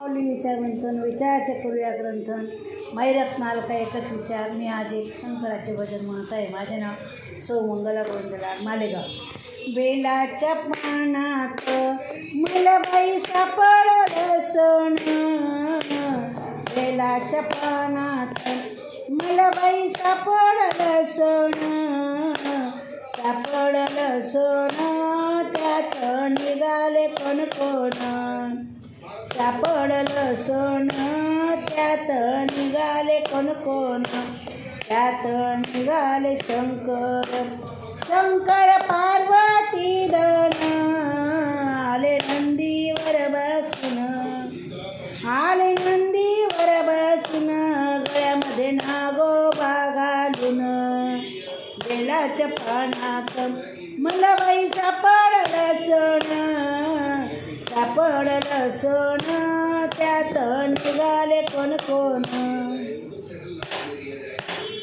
माऊली विचार मंथन विचाराचे करूया ग्रंथन. मैरत्नाल का एकच विचार मी आज एक शंकराचे भजन म्हणत आहे. माझे नाव सौ मंगला गोविंदलाल मालेगाव. बेलाच्या पानात मला बाई सापडलं सोन. बेलाच्या पानात मला बाई सापडलं सोन. सापडलं सोन त्यात निघाले कोण कोण? सापडलं सोनं. त्यात निघाले कोण कोण त्यात निघाले शंकर. शंकर पार्वती दन आले नंदीवर बसून. आले नंदीवर बसून. गळ्यामध्ये नागोबा घालून. बेलाच्या पानात मला बाई सापडलं सोनं. सापडलं सोनं त्यात निघाले कोण कोण?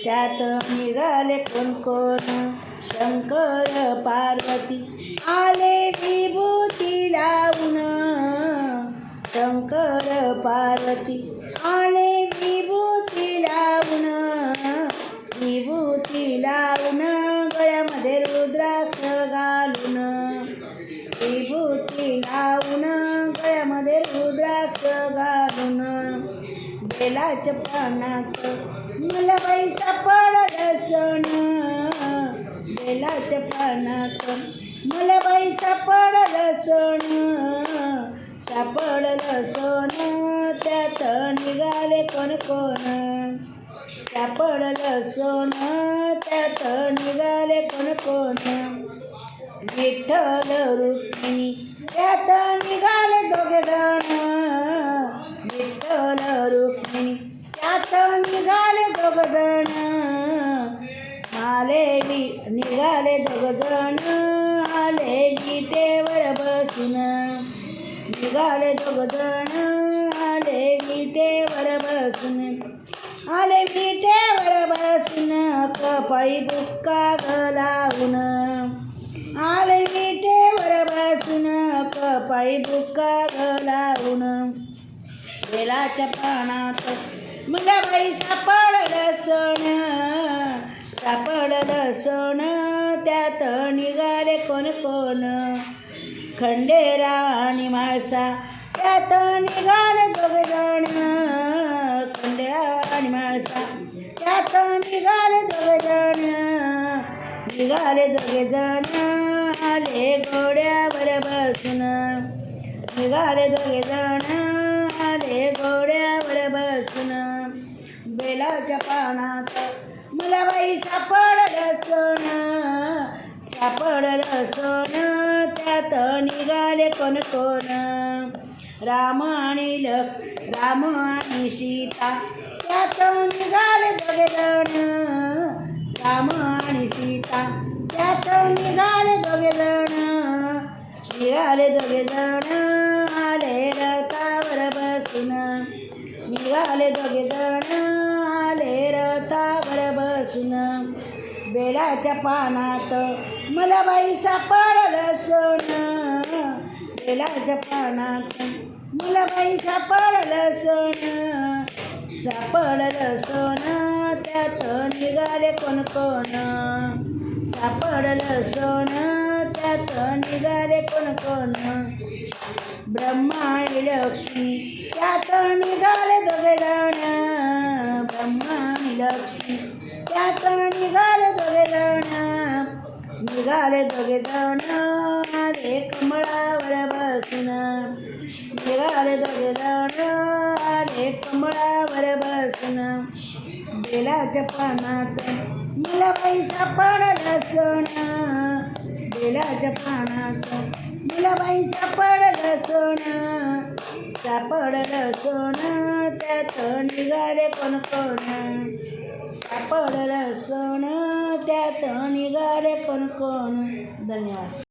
त्यात निघाले कोण कोण? शंकर पार्वती आले विभूती लावून. शंकर पार्वती घालून गळ्यामध्ये रुद्राक्ष घालून बेलाच्या पानात मला पैसा पडला सण बेलाच्या पानात मला पैसा पडला सण सापडलं सोनं त्यात निघाले कोण कोण. सापडलं सोनं त्यात निघाले कोण कोण. विठ्ठल रुक्मिणी त्यात निघाले दोघे जण. विठ्ठल रुक्मिणी त्यात निघाले दोघ जण. आले वि निघाले दोघ जण. आले विटेवर बसून निघाले दोघ जण. आले विटेवर बसून आले विटेवर बसून कपाळी बुक्का कपाळी बुक्का घालून बेलाच्या पानात. मला बाई सापडलं सोनं सापडलं सोनं त्यात निघाले कोण कोण? खंडेरा आणि माळसा त्यात निघाले दोघे जण. खंडेरा आणि माळसा त्यात निघाले दोघे जण. निघाले दोघे जण आले गो निघाले दोघे जण आले घोड्यावर बसून. बेलाच्या पानात मला बाई सापडलं सोनं सापडलं सोनं त्यात निघाले कोण कोण? राम आणि लक राम आणि सीता त्यात निघाले दोघे जण. राम आणि सीता त्यात निघाले दोघे जण. निघाले दोघे जण. निघाले दोघे जण आले रथावर बसून. बेलाच्या पानात मला बाई सापडलं सोनं. बेलाच्या पानात मला बाई सापडलं सोनं. सापडलं सोनं त्यात निघाले कोण कोण. सापडलं सोनं त्यात निघाले कोण कोण? ब्रह्मा आणि लक्ष्मी त्यात निघाले दोघे जण. ब्रह्मा आणि लक्ष्मी त्यात निघाले दोघे जण. निघाले दोघे जण आले कमळावर बसून. निघाले दोघे जण आले कमळावर बसून. बेलाच्या पानात मला पैसा सापडलं सोना पानात मला बाई सापडलं सोनं सापडलं सोनं त्यात निघाले कोण कोण. सापडलं सोनं त्यात निघाले कोण कोण. धन्यवाद.